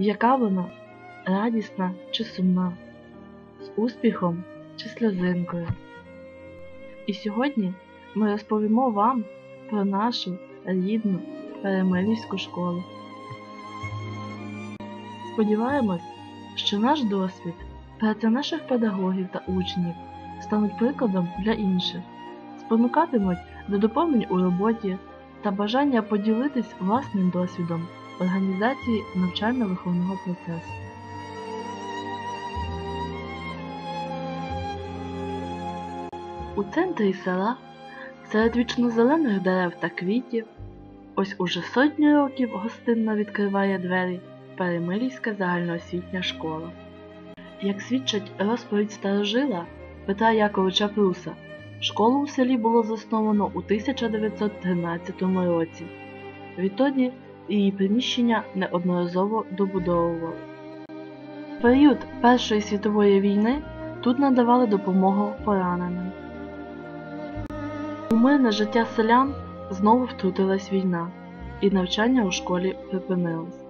яка вона радісна чи сумна, з успіхом чи сльозинкою. І сьогодні ми розповімо вам про нашу рідну Перемилівську школу. Сподіваємось, що наш досвід, праця наших педагогів та учнів стануть прикладом для інших, спонукатимуть до доповнень у роботі та бажання поділитись власним досвідом організації навчально-виховного процесу. У центрі села, серед вічнозелених дерев та квітів, ось уже сотні років гостинно відкриває двері Перемилівська загальноосвітня школа. Як свідчить розповідь старожила Петра Яковича Пруса, школу у селі було засновано у 1913 році. Відтоді її приміщення неодноразово добудовували. В період Першої світової війни тут надавали допомогу пораненим. У мирне життя селян знову втрутилась війна, і навчання у школі припинилось.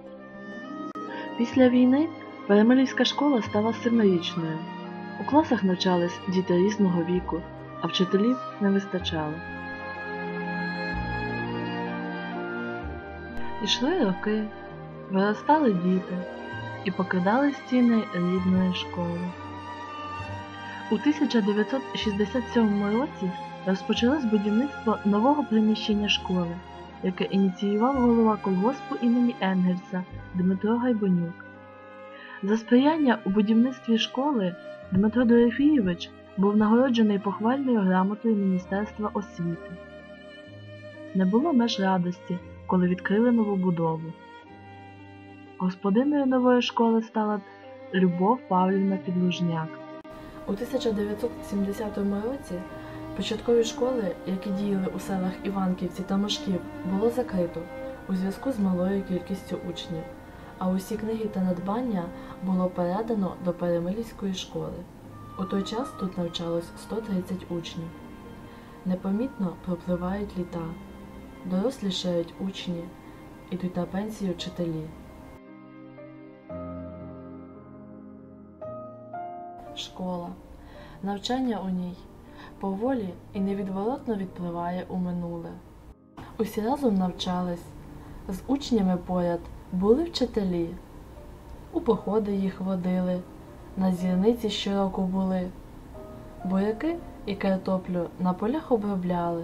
Після війни Перемилівська школа стала семирічною. У класах навчались діти різного віку, а вчителів не вистачало. Ішли роки, виростали діти і покидали стіни рідної школи. У 1967 році розпочалось будівництво нового приміщення школи, яке ініціював голова колгоспу імені Енгельса Дмитро Гайбонюк. За сприяння у будівництві школи Дмитро Дорофійович був нагороджений похвальною грамотою Міністерства освіти. Не було меж радості, коли відкрили нову будову. Господиною нової школи стала Любов Павлівна Підлужняк. У 1970 році початкові школи, які діяли у селах Іванківці та Мошків, було закрито у зв'язку з малою кількістю учнів, а усі книги та надбання було передано до Перемилівської школи. У той час тут навчалось 130 учнів. Непомітно пропливають літа, дорослішають учні, ідуть на пенсію вчителі. Школа. Навчання у ній поволі і невідворотно відпливає у минуле. Усі разом навчались, з учнями поряд були вчителі, у походи їх водили, на зірниці щороку були, буряки і картоплю на полях обробляли,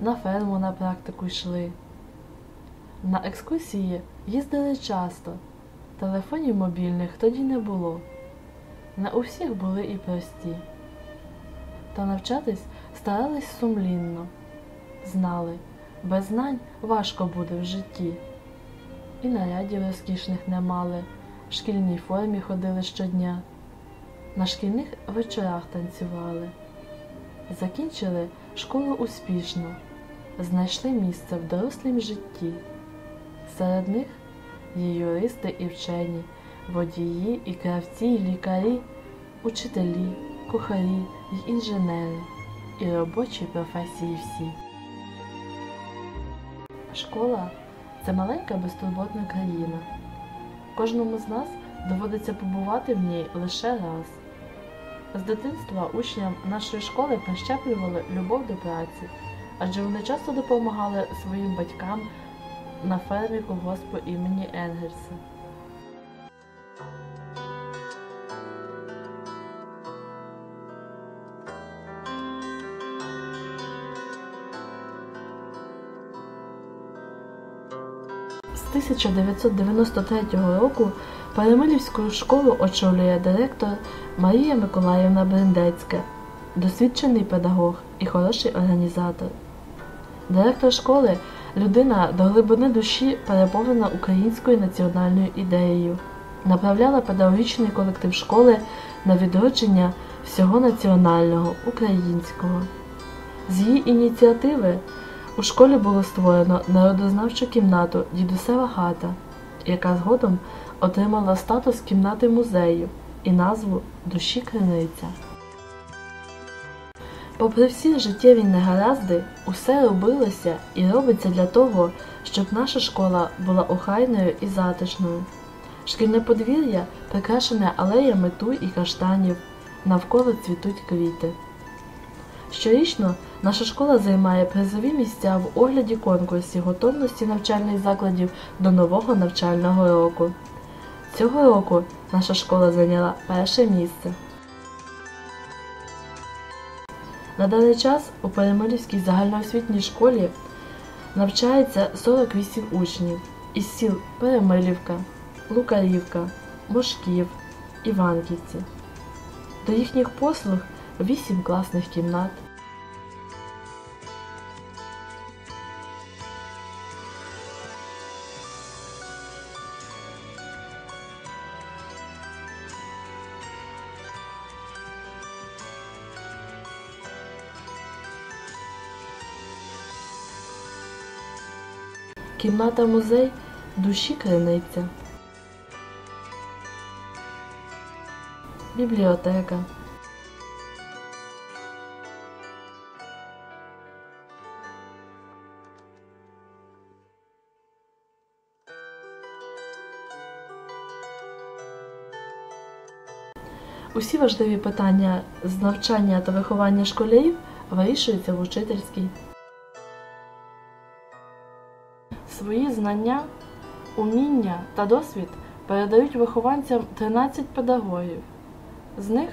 на ферму на практику йшли. На екскурсії їздили часто, телефонів мобільних тоді не було. Не у всіх були і прості. Та навчатись старались сумлінно, знали, без знань важко буде в житті. І нарядів розкішних не мали, в шкільній формі ходили щодня, на шкільних вечорах танцювали. Закінчили школу успішно, знайшли місце в дорослім житті. Серед них є юристи і вчені, водії і кравці, і лікарі, учителі, кухарі й інженери, і робочі професії всі. Школа це маленька безтурботна країна. Кожному з нас доводиться побувати в ній лише раз. З дитинства учням нашої школи прищеплювали любов до праці, адже вони часто допомагали своїм батькам на фермі колгоспу імені Енгельса. З 1993 року Перемилівську школу очолює директор Марія Миколаївна Брендецька, досвідчений педагог і хороший організатор. Директор школи людина до глибини душі переповнена українською національною ідеєю, направляла педагогічний колектив школи на відродження всього національного українського. З її ініціативи у школі було створено народознавчу кімнату Дідусева хата, яка згодом отримала статус кімнати музею і назву Душі Криниця. Попри всі життєві негаразди, усе робилося і робиться для того, щоб наша школа була охайною і затишною. Шкільне подвір'я прикрашене алеями туй і каштанів, навколо цвітуть квіти. Щорічно наша школа займає призові місця в огляді конкурсів готовності навчальних закладів до нового навчального року. Цього року наша школа зайняла перше місце. На даний час у Перемирівській загальноосвітній школі навчається 48 учнів із сіл Перемилівка, Лукарівка, Мошків, Іванківці. До їхніх послуг 8 класних кімнат. Кімната музей душі криниця. Бібліотека. Усі важливі питання з навчання та виховання школярів вирішуються в учительській. Знання, уміння та досвід передають вихованцям 13 педагогів. З них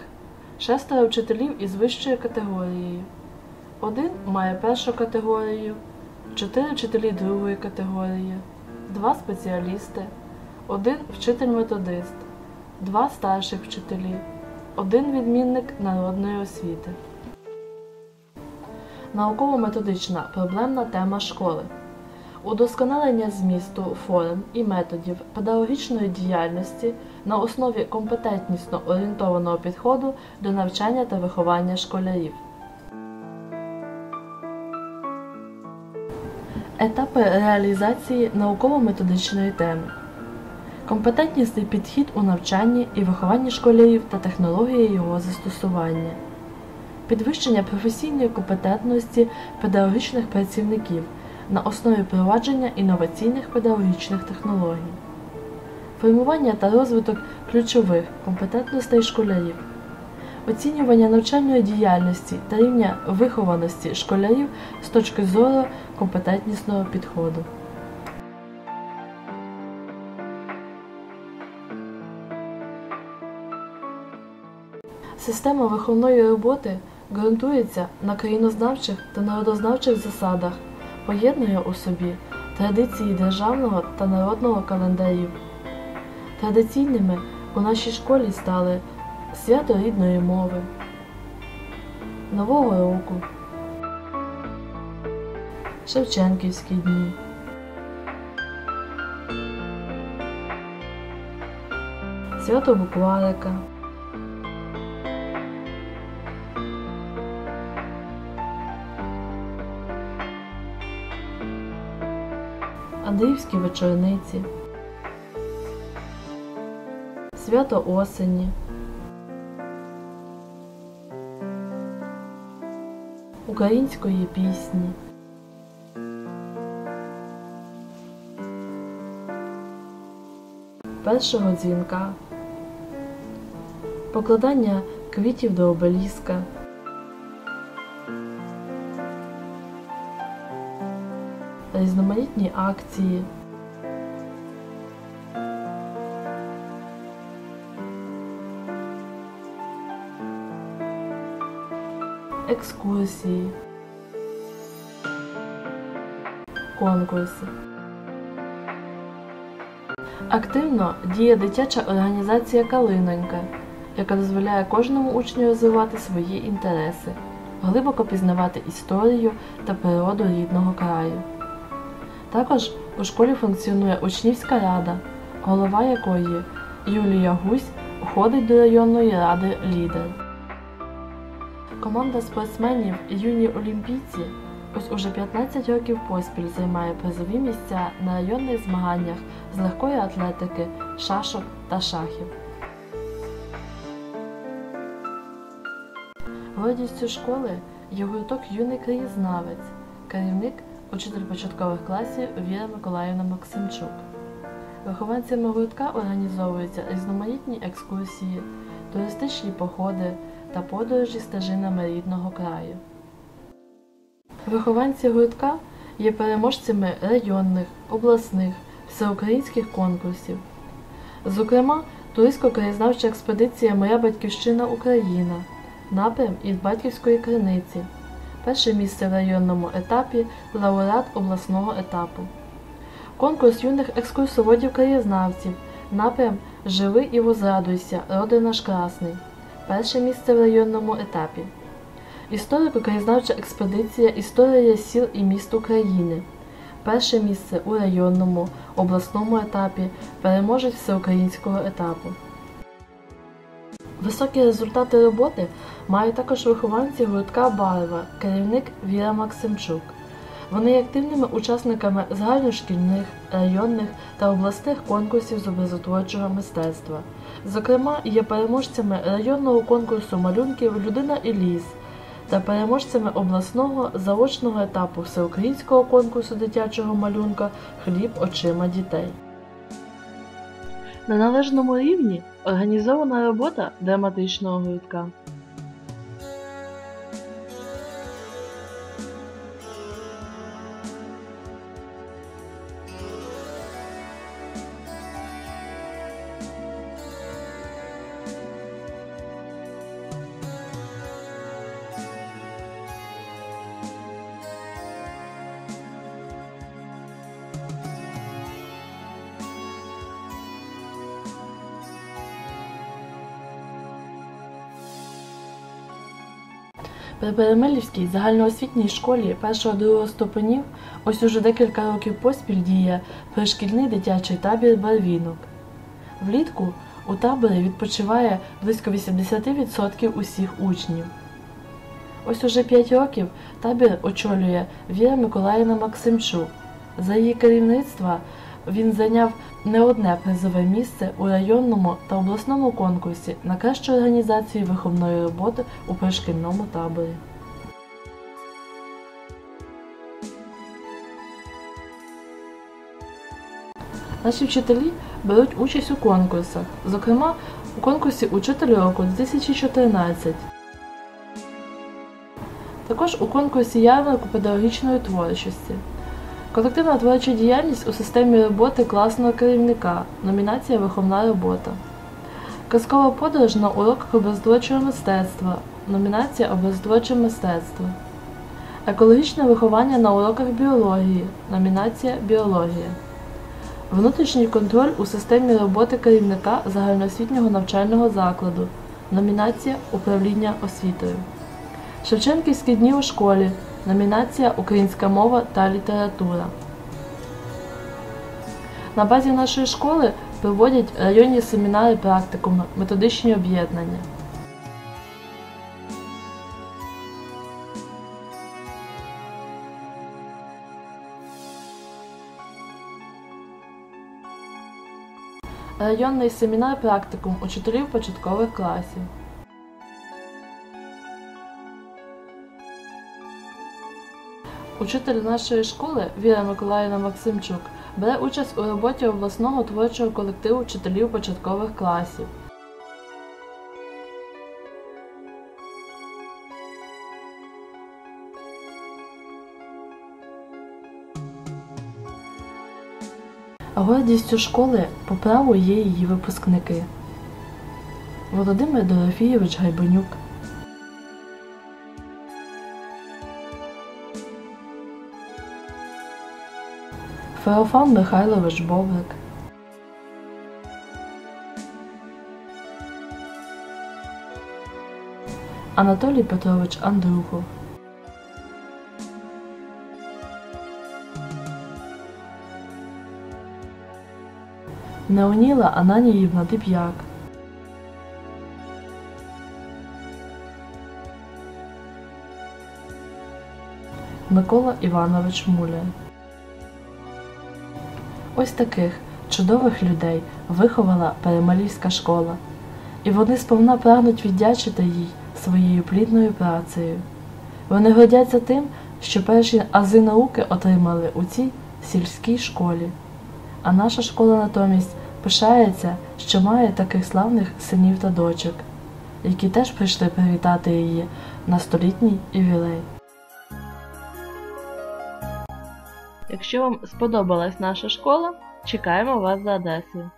шестеро вчителів із вищою категорією. Один має першу категорію, чотири вчителі другої категорії, два спеціалісти, один вчитель-методист, два старших вчителі, один відмінник народної освіти. Науково-методична проблемна тема школи. Удосконалення змісту, форм і методів педагогічної діяльності на основі компетентнісно орієнтованого підходу до навчання та виховання школярів. Етапи реалізації науково-методичної теми. Компетентнісний підхід у навчанні і вихованні школярів та технології його застосування. Підвищення професійної компетентності педагогічних працівників на основі провадження інноваційних педагогічних технологій, формування та розвиток ключових компетентностей школярів, оцінювання навчальної діяльності та рівня вихованості школярів з точки зору компетентнісного підходу. Система виховної роботи ґрунтується на країнознавчих та народознавчих засадах поєднує у собі традиції державного та народного календарів. Традиційними у нашій школі стали свято рідної мови, Нового року, Шевченківські дні. Свято Букварика. Андріївські вечорниці, Свято осені, Української пісні, Першого дзвінка, Покладання квітів до обеліска. Різноманітні акції. Екскурсії, конкурси. Активно діє дитяча організація Калинонька, яка дозволяє кожному учню розвивати свої інтереси, глибоко пізнавати історію та природу рідного краю. Також у школі функціонує учнівська рада, голова якої Юлія Гусь входить до районної ради лідер. Команда спортсменів юні олімпійці ось уже 15 років поспіль займає призові місця на районних змаганнях з легкої атлетики, шашок та шахів. Гордістю школи є гурток юний краєзнавець, керівник учитель початкових класів Віра Миколаївна Максимчук. Вихованцями гуртка організовуються різноманітні екскурсії, туристичні походи та подорожі стежинами рідного краю. Вихованці гуртка є переможцями районних, обласних, всеукраїнських конкурсів. Зокрема, туристсько-краєзнавча експедиція Моя батьківщина Україна, напрям із батьківської криниці, перше місце в районному етапі, лауреат обласного етапу. Конкурс юних екскурсоводів-краєзнавців, напрям Живи і возрадуйся, роди наш красний, перше місце в районному етапі. Історико-краєзнавча експедиція Історія сіл і міст України. Перше місце у районному, обласному етапі, переможець всеукраїнського етапу. Високі результати роботи мають також вихованці гуртка Барва, керівник Віра Максимчук. Вони є активними учасниками загальношкільних, районних та обласних конкурсів з образотворчого мистецтва. Зокрема, є переможцями районного конкурсу малюнків Людина і ліс та переможцями обласного заочного етапу всеукраїнського конкурсу дитячого малюнка Хліб очима дітей. На належному рівні організована робота драматичного гуртка. Перемилівській загальноосвітній школі 1-2 ступенів ось уже декілька років поспіль діє пришкільний дитячий табір Барвінок. Влітку у таборі відпочиває близько 80% усіх учнів. Ось уже 5 років табір очолює Віра Миколаївна Максимчук. За її керівництва він зайняв не одне призове місце у районному та обласному конкурсі на кращу організацію виховної роботи у пришкільному таборі. Наші вчителі беруть участь у конкурсах, зокрема у конкурсі Учитель року 2014. Також у конкурсі ярмарку педагогічної творчості. Колективна творча діяльність у системі роботи класного керівника. Номінація Виховна робота. Казкова подорож на уроках образотворчого мистецтва. Номінація Образотворче мистецтво. Екологічне виховання на уроках біології. Номінація Біологія. Внутрішній контроль у системі роботи керівника загальноосвітнього навчального закладу. Номінація Управління освітою. Шевченківські дні у школі. Номінація Українська мова та література. На базі нашої школи проводять районні семінари практикуми, методичні об'єднання. Районний семінар практикум учителів початкових класів. Учитель нашої школи Віра Миколаївна Максимчук бере участь у роботі обласного творчого колективу вчителів початкових класів. Гордістю школи по праву є її випускники. Володимир Дорофійович Гайбанюк, Феофан Михайлович Бовик, Анатолій Петрович Андрухов, Неоніла Ананіївна Диб'як, Микола Іванович Муляр. Ось таких чудових людей виховала Перемалівська школа, і вони сповна прагнуть віддячити їй своєю плідною працею. Вони гордяться тим, що перші ази науки отримали у цій сільській школі. А наша школа натомість пишається, що має таких славних синів та дочок, які теж прийшли привітати її на столітній ювілей. Якщо вам сподобалась наша школа, чекаємо вас за адресою.